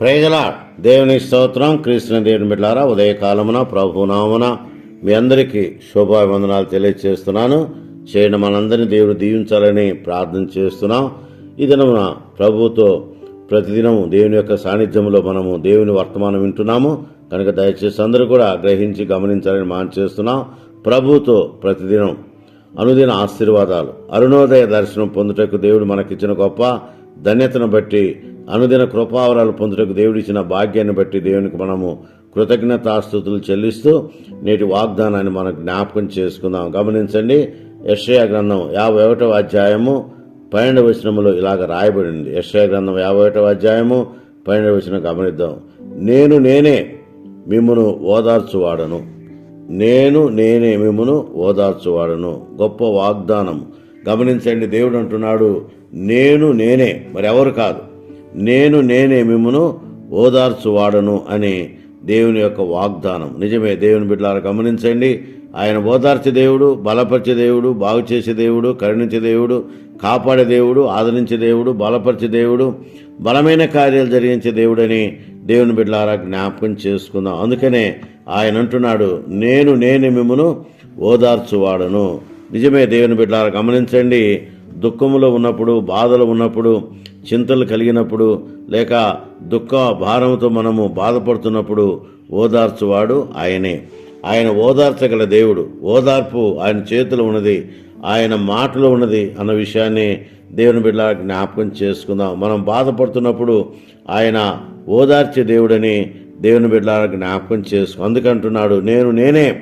ప్రైజలా దేవుని స్తోత్రం. కృష్ణ దేవుని బిడ్డారా ఉదయకాలమున ప్రభునామున మీ అందరికీ శుభాభివందనాలు తెలియజేస్తున్నాను చేయడం మనందరినీ దేవుడు దీవించాలని ప్రార్థన చేస్తున్నాం. ఈ దినమున ప్రభుతో ప్రతిదినం దేవుని యొక్క సాన్నిధ్యంలో మనము దేవుని వర్తమానం వింటున్నాము. కనుక దయచేసి అందరూ కూడా గ్రహించి గమనించాలని మనం చేస్తున్నాం. ప్రభుతో ప్రతిదినం అనుదిన ఆశీర్వాదాలు అరుణోదయ దర్శనం పొందుటకు దేవుడు మనకిచ్చిన గొప్ప ధన్యతను బట్టి అనుదిన కృపావరాలు పొందుటకు దేవుడిచ్చిన భాగ్యాన్ని బట్టి దేవునికి మనము కృతజ్ఞతాస్థుతులు చెల్లిస్తూ నేటి వాగ్దానాన్ని మనం జ్ఞాపకం చేసుకుందాం. గమనించండి యశ్రయ గ్రంథం యాభై ఒకటవ అధ్యాయము పన్నెండవ వచనములో ఇలాగ రాయబడింది. యశ్రయ గ్రంథం యాభై ఒకటవ అధ్యాయము పన్నెండవ వచనం గమనిద్దాం. నేను నేనే మిమ్మును ఓదార్చువాడను. నేను నేనే మిమ్మును ఓదార్చువాడను. గొప్ప వాగ్దానం. గమనించండి దేవుడు అంటున్నాడు నేను నేనే. మరి ఎవరు కాదు. నేను నేనే మిమ్మును ఓదార్చువాడను అని దేవుని యొక్క వాగ్దానం. నిజమే దేవుని బిడ్డలారా గమనించండి ఆయన ఓదార్చే దేవుడు బలపరిచే దేవుడు బాగు చేసే దేవుడు కరుణించే దేవుడు కాపాడే దేవుడు ఆదరించే దేవుడు బలపరిచే దేవుడు బలమైన కార్యాలు జరిగించే దేవుడని దేవుని బిడ్డలారా జ్ఞాపకం చేసుకుందాం. అందుకనే ఆయన అంటున్నాడు నేను నేను మిమ్మను ఓదార్చువాడను. నిజమే దేవుని బిడ్డలారా గమనించండి దుఃఖములో ఉన్నప్పుడు బాధలు ఉన్నప్పుడు చింతలు కలిగినప్పుడు లేక దుఃఖ భారంతో మనము బాధపడుతున్నప్పుడు ఓదార్చువాడు ఆయనే. ఆయన ఓదార్చగల దేవుడు. ఓదార్పు ఆయన చేతిలో ఉన్నది ఆయన మాటలో ఉన్నది అన్న విషయాన్ని దేవుని బిడ్డ జ్ఞాపకం చేసుకుందాం. మనం బాధపడుతున్నప్పుడు ఆయన ఓదార్చే దేవుడని దేవుని బిడ్డ జ్ఞాపకం చేసుకు అందుకంటున్నాడు నేను నేనే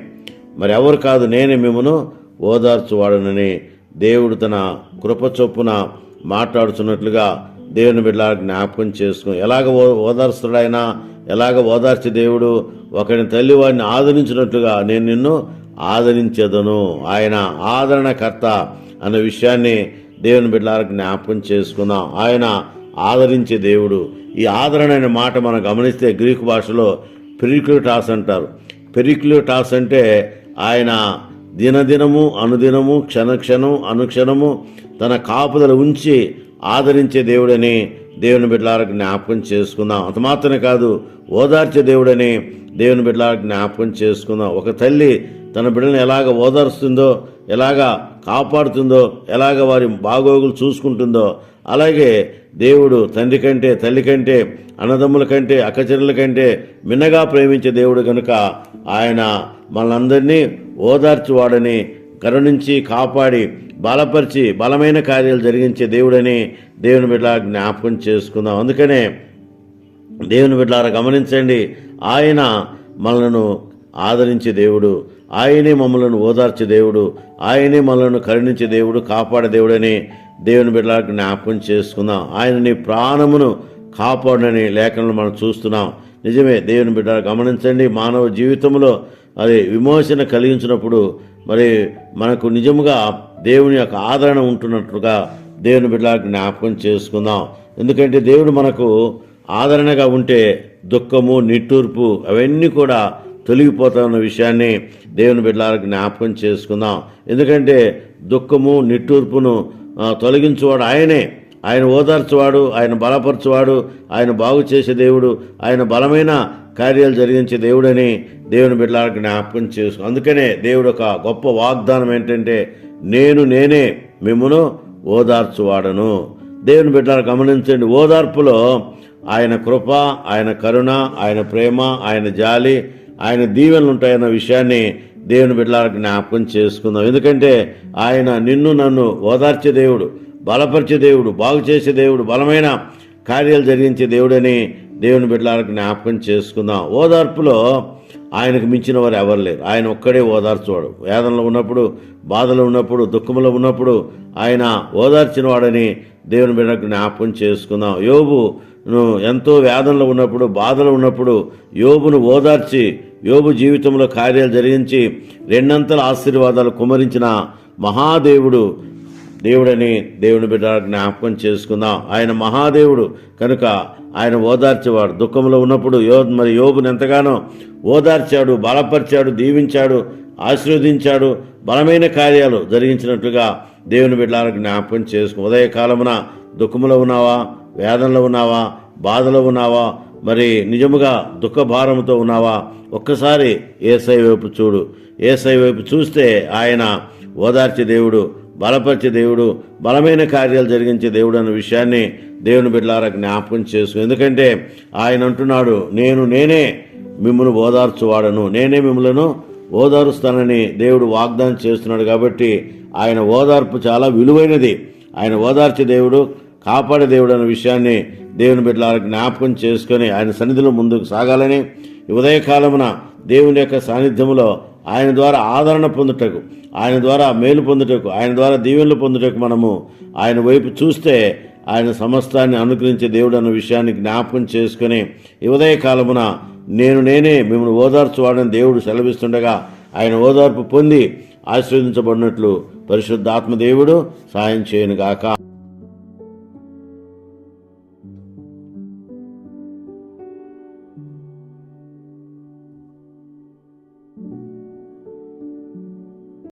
మరి ఎవరు కాదు నేనే మిమ్మను ఓదార్చువాడనని దేవుడు తన కృప చొప్పున మాట్లాడుతున్నట్లుగా దేవుని బిడ్డ జ్ఞాపకం చేసుకుని ఎలాగ ఓ ఓదార్చుడు ఆయన? ఎలాగ ఓదార్చే దేవుడు? ఒకని తల్లి వాడిని ఆదరించినట్లుగా నేను నిన్ను ఆదరించేదను. ఆయన ఆదరణకర్త అన్న విషయాన్ని దేవుని బిడ్డలకు జ్ఞాపకం చేసుకుందాం. ఆయన ఆదరించే దేవుడు. ఈ ఆదరణ అనే మాట మనం గమనిస్తే గ్రీకు భాషలో పెరిక్యూటాస్ అంటారు. పెరిక్యూటాస్ అంటే ఆయన దినదినము అనుదినము క్షణక్షణం అనుక్షణము తన కాపుదలు ఉంచి ఆదరించే దేవుడని దేవుని బిడ్డలకు జ్ఞాపకం చేసుకుందాం. అంత మాత్రమే కాదు ఓదార్చే దేవుడని దేవుని బిడ్డలకు జ్ఞాపకం చేసుకుందాం. ఒక తల్లి తన బిడ్డను ఎలాగ ఓదార్స్తుందో ఎలాగ కాపాడుతుందో ఎలాగ వారి బాగోగులు చూసుకుంటుందో అలాగే దేవుడు తండ్రి కంటే తల్లి కంటే అన్నదమ్ముల కంటే అక్కచెరుల కంటే మిన్నగా ప్రేమించే దేవుడు కనుక ఆయన మనందరినీ ఓదార్చువాడని కరుణించి కాపాడి బలపరిచి బలమైన కార్యాలు జరిగించే దేవుడని దేవుని బిడ్డ జ్ఞాపకం చేసుకుందాం. అందుకనే దేవుని బిడ్డారా గమనించండి ఆయన మనలను ఆదరించే దేవుడు ఆయనే మమ్మలను ఓదార్చే దేవుడు ఆయనే మనలను కరుణించే దేవుడు కాపాడే దేవుడని దేవుని బిడ్డలకు జ్ఞాపకం చేసుకుందాం. ఆయన నీ ప్రాణమును కాపాడని లేఖనలు మనం చూస్తున్నాం. నిజమే దేవుని బిడ్డ గమనించండి మానవ జీవితంలో అది విమోచన కలిగించినప్పుడు మరి మనకు నిజముగా దేవుని యొక్క ఆదరణ ఉంటున్నట్లుగా దేవుని బిడ్డలకు జ్ఞాపకం చేసుకుందాం. ఎందుకంటే దేవుడు మనకు ఆదరణగా ఉంటే దుఃఖము నిట్టూర్పు అవన్నీ కూడా తొలగిపోతున్న విషయాన్ని దేవుని బిడ్డలకు జ్ఞాపకం చేసుకుందాం. ఎందుకంటే దుఃఖము నిట్టూర్పును తొలగించువాడు ఆయనే. ఆయన ఓదార్చువాడు ఆయన బలపరచువాడు ఆయన బాగు చేసే దేవుడు ఆయన బలమైన కార్యాలు జరిగించే దేవుడని దేవుని బిడ్డలకు జ్ఞాపకం చేసు. అందుకనే దేవుడు ఒక గొప్ప వాగ్దానం ఏంటంటే నేను నేనే మిమ్మను ఓదార్చువాడను. దేవుని బిడ్డలు గమనించండి ఓదార్పులో ఆయన కృప ఆయన కరుణ ఆయన ప్రేమ ఆయన జాలి ఆయన దీవెనలు ఉంటాయన్న విషయాన్ని దేవుని బిడ్డలకు జ్ఞాపకం చేసుకుందాం. ఎందుకంటే ఆయన నిన్ను నన్ను ఓదార్చే దేవుడు బలపరిచే దేవుడు బాగు చేసే దేవుడు బలమైన కార్యాలు జరిగించే దేవుడని దేవుని బిడ్డలకు జ్ఞాపకం చేసుకుందాం. ఓదార్పులో ఆయనకు మించిన వారు ఎవరు లేరు. ఆయన ఒక్కడే ఓదార్చువాడు. వేదనలో ఉన్నప్పుడు బాధలో ఉన్నప్పుడు దుఃఖంలో ఉన్నప్పుడు ఆయన ఓదార్చిన వాడని దేవుని బిడ్డకు జ్ఞాపకం చేసుకుందాం. యోబు ను ఎంతో వేదనలో ఉన్నప్పుడు బాధలో ఉన్నప్పుడు యోబును ఓదార్చి యోబు జీవితంలో కార్యాలు జరిగించి రెండంతల ఆశీర్వాదాలు కుమరించిన మహాదేవుడు దేవుడని దేవుని బిడ్డ జ్ఞాపకం చేసుకుందాం. ఆయన మహాదేవుడు. కనుక ఆయన ఓదార్చేవాడు. దుఃఖంలో ఉన్నప్పుడు యో మరి యోబుని ఎంతగానో ఓదార్చాడు బలపరిచాడు దీవించాడు ఆశీర్వదించాడు బలమైన కార్యాలు జరిగించినట్లుగా దేవుని బిడ్డలకు జ్ఞాపకం చేసుకుని ఉదయకాలమున దుఃఖంలో ఉన్నావా? వేదనలో ఉన్నావా? బాధలో ఉన్నావా? మరి నిజముగా దుఃఖ భారంతో ఉన్నావా? ఒక్కసారి ఏసై వైపు చూడు. ఏసై వైపు చూస్తే ఆయన ఓదార్చే దేవుడు బలపరిచే దేవుడు బలమైన కార్యాలు జరిగించే దేవుడు అన్న విషయాన్ని దేవుని బిడ్డలారా జ్ఞాపకం చేసు ఎందుకంటే ఆయన అంటున్నాడు నేను నేనే మిమ్మల్ని ఓదార్చువాడను. నేనే మిమ్మలను ఓదారుస్తానని దేవుడు వాగ్దానం చేస్తున్నాడు కాబట్టి ఆయన ఓదార్పు చాలా విలువైనది. ఆయన ఓదార్చే దేవుడు కాపాడే దేవుడు అనే విషయాన్ని దేవుని బిడ్డల జ్ఞాపకం చేసుకొని ఆయన సన్నిధిలో ముందుకు సాగాలని ఉదయకాలమున దేవుని యొక్క సాన్నిధ్యంలో ఆయన ద్వారా ఆదరణ పొందుటకు ఆయన ద్వారా మేలు పొందుటకు ఆయన ద్వారా దీవెనలు పొందుటకు మనము ఆయన వైపు చూస్తే ఆయన సమస్తాన్ని అనుగ్రహించే దేవుడు అన్న విషయాన్ని జ్ఞాపకం చేసుకొని ఈ ఉదయకాలమున నేను నేనే మిమ్మల్ని ఓదార్చువాడని దేవుడు సెలవిస్తుండగా ఆయన ఓదార్పు పొంది ఆశీర్వదించబడినట్లు పరిశుద్ధాత్మ దేవుడు సాయం చేయను గాక